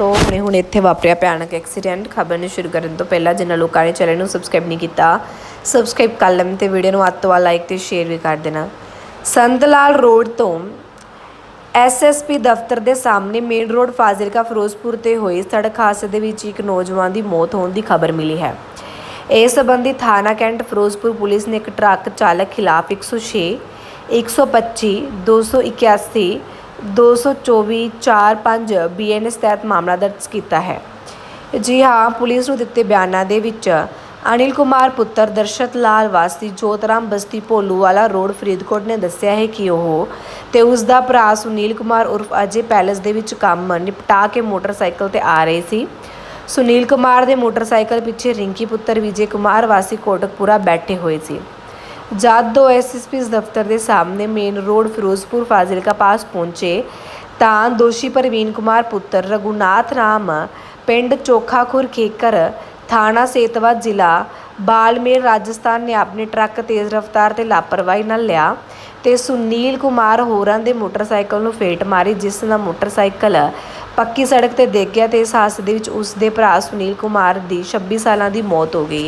ਦੋਸਤੋ ਹੁਣੇ ਹੁਣ ਇੱਥੇ ਵਾਪਰਿਆ ਭਿਆਨਕ ਐਕਸੀਡੈਂਟ ਖਬਰ ਨੂੰ ਸ਼ੁਰੂ ਕਰਨ ਤੋਂ ਪਹਿਲਾਂ ਜਿਨ੍ਹਾਂ ਲੋਕਾਂ ਨੇ ਚੈਨਲ ਨੂੰ ਸਬਸਕ੍ਰਾਈਬ ਨਹੀਂ ਕੀਤਾ ਸਬਸਕ੍ਰਾਈਬ ਕਰ ਲੈਣ ਤੇ ਵੀਡੀਓ ਨੂੰ ਵੱਧ ਤੋਂ ਵੱਧ ਲਾਈਕ ਤੇ ਸ਼ੇਅਰ ਵੀ ਕਰ ਦੇਣਾ। ਸੰਤ ਲਾਲ ਰੋਡ ਤੋਂ ਐਸਐਸਪੀ ਦਫ਼ਤਰ ਦੇ ਸਾਹਮਣੇ ਮੇਨ ਰੋਡ ਫਾਜ਼ਿਲਕਾ ਫਿਰੋਜ਼ਪੁਰ ਤੇ ਹੋਈ ਸੜਕ ਹਾਦਸੇ ਦੇ ਵਿੱਚ ਇੱਕ ਨੌਜਵਾਨ ਦੀ ਮੌਤ ਹੋਣ ਦੀ ਖਬਰ ਮਿਲੀ ਹੈ। ਇਸ ਸੰਬੰਧੀ ਥਾਣਾ ਕੈਂਟ ਫਿਰੋਜ਼ਪੁਰ ਪੁਲਿਸ ਨੇ ਇੱਕ ਟਰੱਕ ਚਾਲਕ ਖਿਲਾਫ 106 125 281 224 45 ਬੀਐਨਐਸ ਤਹਿਤ ਮਾਮਲਾ ਦਰਜ ਕੀਤਾ ਹੈ। ਜੀ ਹਾਂ, ਪੁਲਿਸ ਨੂੰ ਦਿੱਤੇ ਬਿਆਨਾਂ ਦੇ ਵਿੱਚ ਅਨਿਲ ਕੁਮਾਰ ਪੁੱਤਰ ਦਰਸ਼ਤ ਲਾਲ ਵਾਸੀ ਜੋਤਰਾਮ ਬਸਤੀ ਭੋਲੂਵਾਲਾ ਰੋਡ ਫਰੀਦਕੋਟ ਨੇ ਦੱਸਿਆ ਹੈ ਕਿ ਉਹ ਤੇ ਉਸ ਦਾ ਭਰਾ ਸੁਨੀਲ ਕੁਮਾਰ ਉਰਫ ਅਜੇ ਪੈਲਸ ਦੇ ਵਿੱਚ ਕੰਮ ਨਿਪਟਾ ਕੇ ਮੋਟਰਸਾਈਕਲ ਤੇ ਆ ਰਹੇ ਸੀ। ਸੁਨੀਲ ਕੁਮਾਰ ਦੇ ਮੋਟਰਸਾਈਕਲ ਪਿੱਛੇ ਰਿੰਕੀ ਪੁੱਤਰ ਵਿਜੇ ਕੁਮਾਰ ਵਾਸੀ ਕੋਟਕਪੂਰਾ ਬੈਠੇ ਹੋਏ ਸੀ। ਜਦ ਦੋ ਐਸਐਸਪੀ ਦਫ਼ਤਰ ਦੇ ਸਾਹਮਣੇ ਮੇਨ ਰੋਡ ਫਿਰੋਜ਼ਪੁਰ ਫਾਜ਼ਿਲਕਾ ਪਾਸ ਪਹੁੰਚੇ, ਤਾਂ ਦੋਸ਼ੀ ਪ੍ਰਵੀਨ ਕੁਮਾਰ ਪੁੱਤਰ ਰਘੁਨਾਥ ਰਾਮ, ਪਿੰਡ ਚੋਖਾਖੁਰ ਖੇਕਰ, ਥਾਣਾ ਸੇਤਵਾ ਜ਼ਿਲ੍ਹਾ, ਬਾਲਮੇਰ, ਰਾਜਸਥਾਨ ਨੇ ਆਪਣੇ ਟਰੱਕ ਤੇਜ਼ ਰਫ਼ਤਾਰ ਤੇ ਲਾਪਰਵਾਹੀ ਨਾਲ ਲਿਆ ਤੇ ਸੁਨੀਲ ਕੁਮਾਰ ਹੋਰਾਂ ਦੇ ਮੋਟਰਸਾਈਕਲ ਨੂੰ ਫੇਟ ਮਾਰੀ, ਜਿਸ ਨਾਲ ਮੋਟਰਸਾਈਕਲ ਪੱਕੀ ਸੜਕ ਤੇ ਡਿੱਗ ਗਿਆ ਤੇ ਇਸ ਹਾਦਸੇ ਦੇ ਵਿੱਚ ਉਸ ਦੇ ਭਰਾ ਸੁਨੀਲ ਕੁਮਾਰ ਦੀ 26 ਸਾਲਾਂ ਦੀ ਮੌਤ ਹੋ ਗਈ।